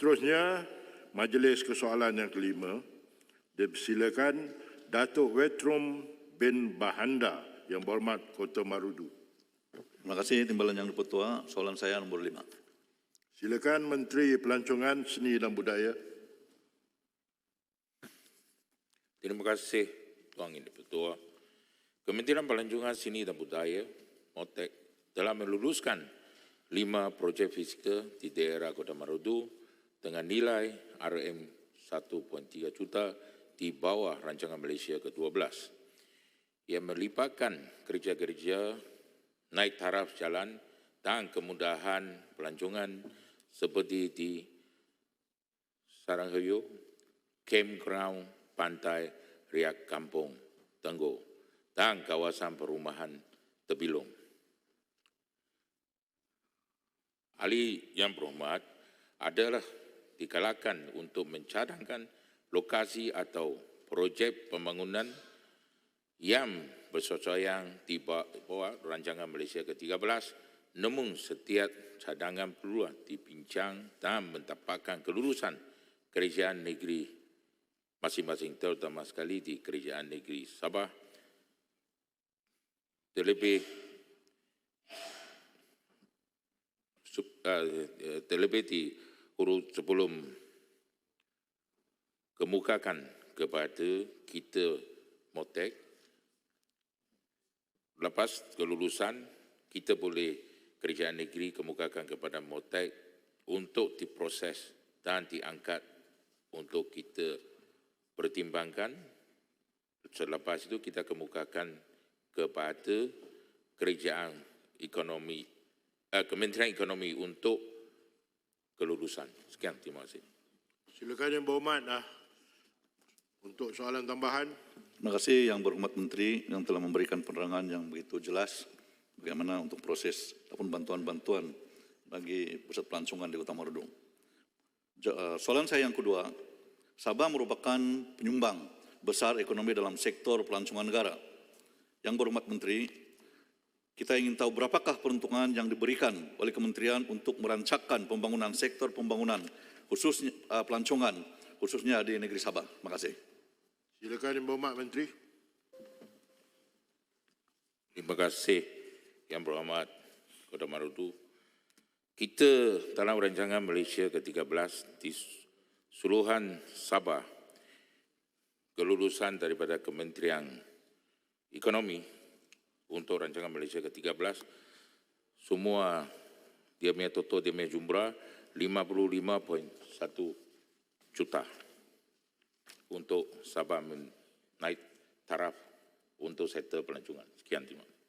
Seterusnya, majlis kesoalan yang kelima dipersilakan Datuk Wetrom bin Bahanda yang berhormat Kota Marudu. Terima kasih Timbalan Yang Dipertua. Soalan saya nombor lima. Silakan Menteri Pelancongan Seni dan Budaya. Terima kasih Tuan Yang Dipertua. Kementerian Pelancongan Seni dan Budaya MOTEK telah meluluskan lima projek fizikal di daerah Kota Marudu dengan nilai RM 1.3 juta di bawah rancangan Malaysia ke-12 yang melibatkan kerja-kerja naik taraf jalan dan kemudahan pelancongan seperti di Saranghayo, campground pantai Riak Kampung, Tenggo dan kawasan perumahan Tebilong. Ahli yang berhormat adalah dikalakan untuk mencadangkan lokasi atau projek pembangunan yang bersesuaian di bawah rancangan Malaysia ke-13 namun setiap cadangan perlu dibincang dan mendapatkan kelulusan kerajaan negeri masing-masing terutama sekali di kerajaan negeri Sabah. Terlebih uh, terlebih di huruf sebelum kemukakan kepada kita motek lepas kelulusan kita boleh kerajaan negeri kemukakan kepada motek untuk diproses dan diangkat untuk kita pertimbangkan. Selepas itu kita kemukakan kepada kerajaan ekonomi uh, Kementerian Ekonomi untuk kelulusan. Sekian, terima kasih. Silakan Yang Berhormat ah, untuk soalan tambahan. Terima kasih Yang Berhormat Menteri yang telah memberikan penerangan yang begitu jelas bagaimana untuk proses ataupun bantuan-bantuan bagi pusat pelancongan di Kota Marudu. Ja- eh, Soalan saya yang kedua, Sabah merupakan penyumbang besar ekonomi dalam sektor pelancongan negara. Yang Berhormat Menteri, kita ingin tahu berapakah peruntukan yang diberikan oleh kementerian untuk merancangkan pembangunan sektor pembangunan khususnya uh, pelancongan khususnya di negeri Sabah. Terima kasih. Silakan Yang Berhormat Menteri. Terima kasih yang berhormat Kota Marudu. Kita dalam rancangan Malaysia ke-13 di seluruhan Sabah kelulusan daripada Kementerian Ekonomi untuk rancangan Malaysia ke-13 semua dia punya total dia punya jumlah 55.1 juta untuk Sabah naik taraf untuk sektor pelancongan. Sekian terima kasih.